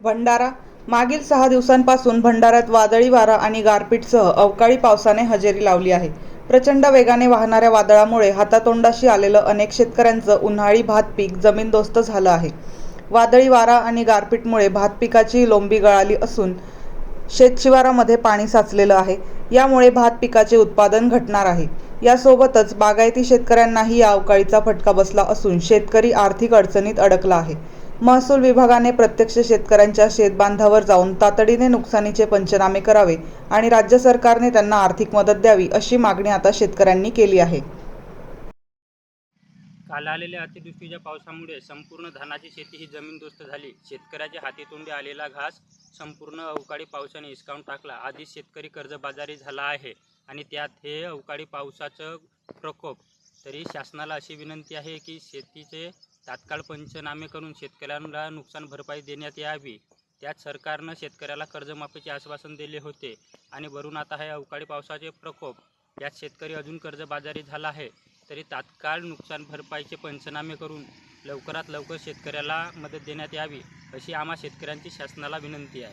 भंडारा. मागील सहा दिवसांपासून भंडाऱ्यात वादळी वारा आणि गारपीटसह अवकाळी पावसाने हजेरी लावली आहे. प्रचंड वेगाने वाहणाऱ्या वादळामुळे हातातोंडाशी आलेलं अनेक शेतकऱ्यांचं उन्हाळी भात पीक जमीनदोस्त झालं आहे. वादळी वारा आणि गारपीटमुळे भात पिकाची लोंबी गळाली असून शेतशिवारामध्ये पाणी साचलेलं आहे. यामुळे भात पिकाचे उत्पादन घटणार आहे. यासोबतच बागायती शेतकऱ्यांनाही या अवकाळीचा फटका बसला असून शेतकरी आर्थिक अडचणीत अडकला आहे. महसूल विभागाने प्रत्यक्ष शेतकऱ्यांच्या शेतबांधावर जाऊन तातडीने नुकसानीचे पंचनामे करावे आणि राज्य सरकारने त्यांना आर्थिक मदत द्यावी अशी मागणी आता शेतकऱ्यांनी केली आहे. काल आलेल्या अतिवृष्टीच्या पावसामुळे संपूर्ण धानाची शेती ही जमीनदोस्त झाली. शेतकऱ्याच्या हातीतोंडी आलेला घास संपूर्ण अवकाळी पावसाने हिसकावून टाकला. आधीच शेतकरी कर्जबाजारी झाला आहे आणि त्यात हे अवकाळी पावसाचं प्रकोप. तरी शासनाला अशी विनंती आहे की शेतीचे तात्काळ पंचनामे करून शेतकऱ्यांना नुकसान भरपाई देण्यात यावी. त्यात सरकारनं शेतकऱ्याला कर्जमाफीचे आश्वासन दिले होते आणि वरून आता हे अवकाळी पावसाचे प्रकोप. यात शेतकरी अजून कर्जबाजारी झाला आहे. तरी तात्काळ नुकसान भरपाईचे पंचनामे करून लवकरात लवकर शेतकऱ्याला मदत देण्यात यावी अशी आम्हा शेतकऱ्यांची शासनाला विनंती आहे.